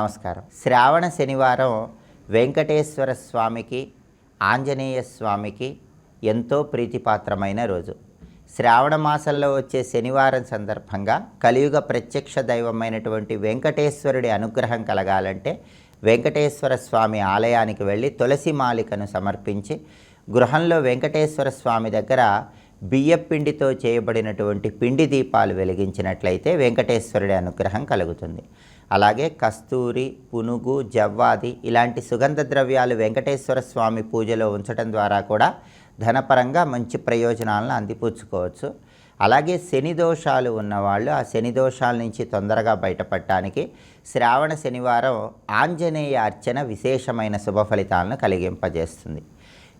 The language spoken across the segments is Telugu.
నమస్కారం. శ్రావణ శనివారం వెంకటేశ్వర స్వామికి ఆంజనేయ స్వామికి ఎంతో ప్రీతిపాత్రమైన రోజు. శ్రావణ మాసంలో వచ్చే శనివారం సందర్భంగా కలియుగ ప్రత్యక్ష దైవమైనటువంటి వెంకటేశ్వరుడి అనుగ్రహం కలగాలంటే వెంకటేశ్వర స్వామి ఆలయానికి వెళ్ళి తులసి మాలికను సమర్పించి గృహంలో వెంకటేశ్వర స్వామి దగ్గర బియ్యపిండితో చేయబడినటువంటి పిండి దీపాలు వెలిగించినట్లయితే వెంకటేశ్వరుడి అనుగ్రహం కలుగుతుంది. అలాగే కస్తూరి పునుగు జవ్వాది ఇలాంటి సుగంధ ద్రవ్యాలు వెంకటేశ్వర స్వామి పూజలో ఉంచడం ద్వారా కూడా ధనపరంగా మంచి ప్రయోజనాలను అందిపుచ్చుకోవచ్చు. అలాగే శని దోషాలు ఉన్నవాళ్ళు ఆ శని దోషాల నుంచి తొందరగా బయటపడటానికి శ్రావణ శనివారం ఆంజనేయ అర్చన విశేషమైన శుభ ఫలితాలను కలిగింపజేస్తుంది.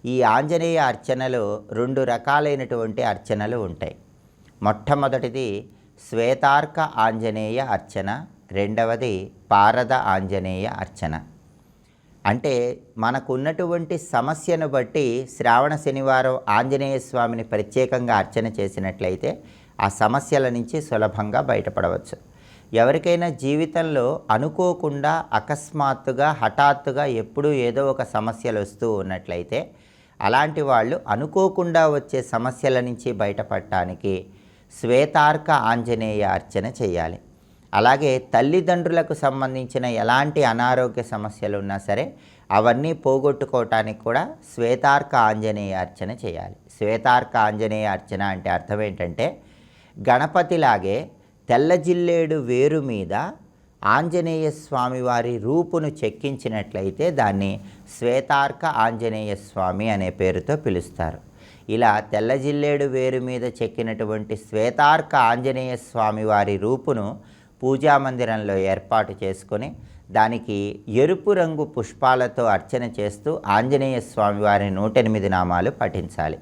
ఈ ఆంజనేయ అర్చనలు రెండు రకాలైనటువంటి అర్చనలు ఉంటాయి. మొట్టమొదటిది శ్వేతార్క ఆంజనేయ అర్చన రెండవది పారద ఆంజనేయ అర్చన. అంటే మనకున్నటువంటి సమస్యను బట్టి శ్రావణ శనివారం ఆంజనేయ స్వామిని ప్రత్యేకంగా అర్చన చేసినట్లయితే ఆ సమస్యల నుంచి సులభంగా బయటపడవచ్చు. ఎవరికైనా జీవితంలో అనుకోకుండా అకస్మాత్తుగా హఠాత్తుగా ఎప్పుడూ ఏదో ఒక సమస్యలు వస్తూ ఉన్నట్లయితే అలాంటి వాళ్ళు అనుకోకుండా వచ్చే సమస్యల నుంచి బయటపడటానికి శ్వేతార్క ఆంజనేయ అర్చన చేయాలి. అలాగే తల్లిదండ్రులకు సంబంధించిన ఎలాంటి అనారోగ్య సమస్యలు ఉన్నా సరే అవన్నీ పోగొట్టుకోవటానికి కూడా శ్వేతార్క ఆంజనేయ అర్చన చేయాలి. శ్వేతార్క ఆంజనేయ అర్చన అంటే అర్థం ఏంటంటే గణపతిలాగే తెల్లజిల్లేడు వేరు మీద ఆంజనేయ స్వామివారి రూపును చెక్కించినట్లయితే దాన్ని శ్వేతార్క ఆంజనేయ స్వామి అనే పేరుతో పిలుస్తారు. ఇలా తెల్లజిల్లేడు వేరు మీద చెక్కినటువంటి శ్వేతార్క ఆంజనేయ స్వామి వారి రూపును పూజా మందిరంలో ఏర్పాటు చేసుకొని దానికి ఎరుపు రంగు పుష్పాలతో అర్చన చేస్తూ ఆంజనేయ స్వామివారి నూట ఎనిమిది నామాలు పఠించాలి.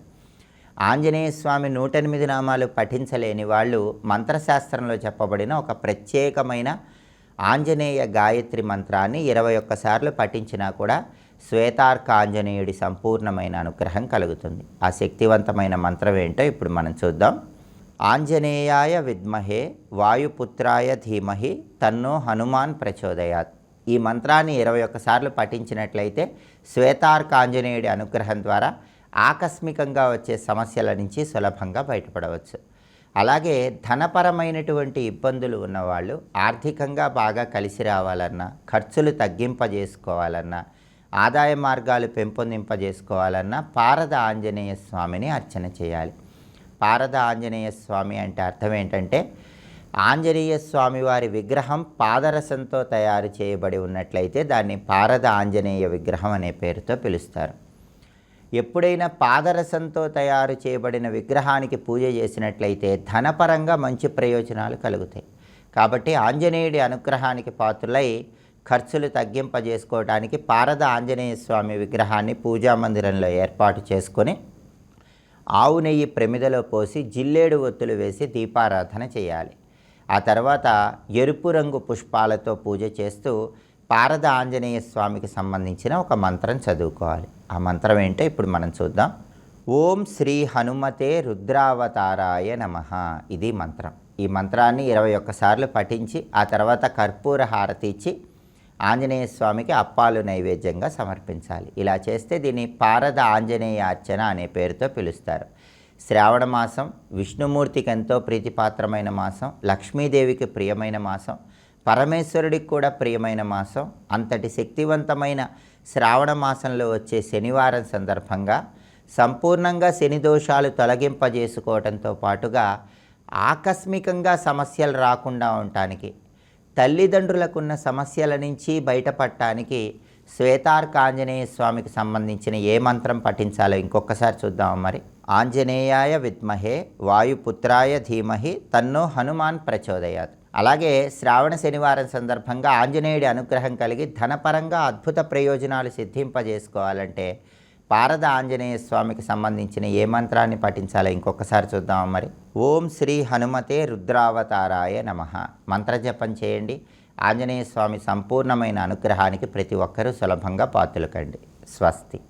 ఆంజనేయ స్వామి నూట ఎనిమిది నామాలు పఠించలేని వాళ్ళు మంత్రశాస్త్రంలో చెప్పబడిన ఒక ప్రత్యేకమైన ఆంజనేయ గాయత్రి మంత్రాన్ని ఇరవై ఒక్కసార్లు పఠించినా కూడా శ్వేతార్క ఆంజనేయుడి సంపూర్ణమైన అనుగ్రహం కలుగుతుంది. ఆ శక్తివంతమైన మంత్రం ఏంటో ఇప్పుడు మనం చూద్దాం. ఆంజనేయాయ విద్మహే వాయుపుత్రాయ ధీమహి తన్నో హనుమాన్ ప్రచోదయాత్. ఈ మంత్రాన్ని ఇరవై ఒక్కసార్లు పఠించినట్లయితే శ్వేతార్క ఆంజనేయుడి అనుగ్రహం ద్వారా ఆకస్మికంగా వచ్చే సమస్యల నుంచి సులభంగా బయటపడవచ్చు. అలాగే ధనపరమైనటువంటి ఇబ్బందులు ఉన్నవాళ్ళు ఆర్థికంగా బాగా కలిసి రావాలన్నా ఖర్చులు తగ్గింపజేసుకోవాలన్నా ఆదాయ మార్గాలు పెంపొందింపజేసుకోవాలన్నా పారద ఆంజనేయ స్వామిని అర్చన చేయాలి. పారద ఆంజనేయ స్వామి అంటే అర్థం ఏంటంటే ఆంజనేయ స్వామి వారి విగ్రహం పాదరసంతో తయారు చేయబడి ఉన్నట్లయితే దాన్ని పారద ఆంజనేయ విగ్రహం అనే పేరుతో పిలుస్తారు. ఎప్పుడైనా పాదరసంతో తయారు చేయబడిన విగ్రహానికి పూజ చేసినట్లయితే ధనపరంగా మంచి ప్రయోజనాలు కలుగుతాయి. కాబట్టి ఆంజనేయుడి అనుగ్రహానికి పాత్రులై ఖర్చులు తగ్గింపజేసుకోవడానికి పారద ఆంజనేయ స్వామి విగ్రహాన్ని పూజా మందిరంలో ఏర్పాటు చేసుకొని ఆవు నెయ్యి ప్రమిదలో పోసి జిల్లేడు ఒత్తులు వేసి దీపారాధన చేయాలి. ఆ తర్వాత ఎరుపు రంగు పుష్పాలతో పూజ చేస్తూ పారద ఆంజనేయ స్వామికి సంబంధించిన ఒక మంత్రం చదువుకోవాలి. ఆ మంత్రం ఏంటో ఇప్పుడు మనం చూద్దాం. ఓం శ్రీ హనుమతే రుద్రావతారాయ నమ. ఇది మంత్రం. ఈ మంత్రాన్ని ఇరవై ఒక్కసార్లు పఠించి ఆ తర్వాత కర్పూర హారతి ఇచ్చి ఆంజనేయ స్వామికి అప్పాలు నైవేద్యంగా సమర్పించాలి. ఇలా చేస్తే దీన్ని పారద ఆంజనేయ అర్చన అనే పేరుతో పిలుస్తారు. శ్రావణ మాసం విష్ణుమూర్తికి ఎంతో ప్రీతిపాత్రమైన మాసం లక్ష్మీదేవికి ప్రియమైన మాసం పరమేశ్వరుడికి కూడా ప్రియమైన మాసం. అంతటి శక్తివంతమైన శ్రావణ మాసంలో వచ్చే శనివారం సందర్భంగా సంపూర్ణంగా శని దోషాలు తొలగింపజేసుకోవడంతో పాటుగా ఆకస్మికంగా సమస్యలు రాకుండా ఉండటానికి తల్లిదండ్రులకున్న సమస్యల నుంచి బయటపడటానికి శ్వేతార్క ఆంజనేయ స్వామికి సంబంధించిన ఏ మంత్రం పఠించాలో ఇంకొకసారి చూద్దాం మరి. ఆంజనేయాయ విద్మహే వాయుపుత్రాయ ధీమహి తన్నో హనుమాన్ ప్రచోదయాత్. అలాగే శ్రావణ శనివారం సందర్భంగా ఆంజనేయుడి అనుగ్రహం కలిగి ధనపరంగా అద్భుత ప్రయోజనాలు సిద్ధింపజేసుకోవాలంటే పారద ఆంజనేయ స్వామికి సంబంధించిన ఏ మంత్రాన్ని పఠించాలో ఇంకొకసారి చూద్దాం మరి. ఓం శ్రీ హనుమతే రుద్రావతారాయ నమ. మంత్రజపం చేయండి. ఆంజనేయ స్వామి సంపూర్ణమైన అనుగ్రహానికి ప్రతి ఒక్కరూ సులభంగా పాతులకండి స్వస్తి.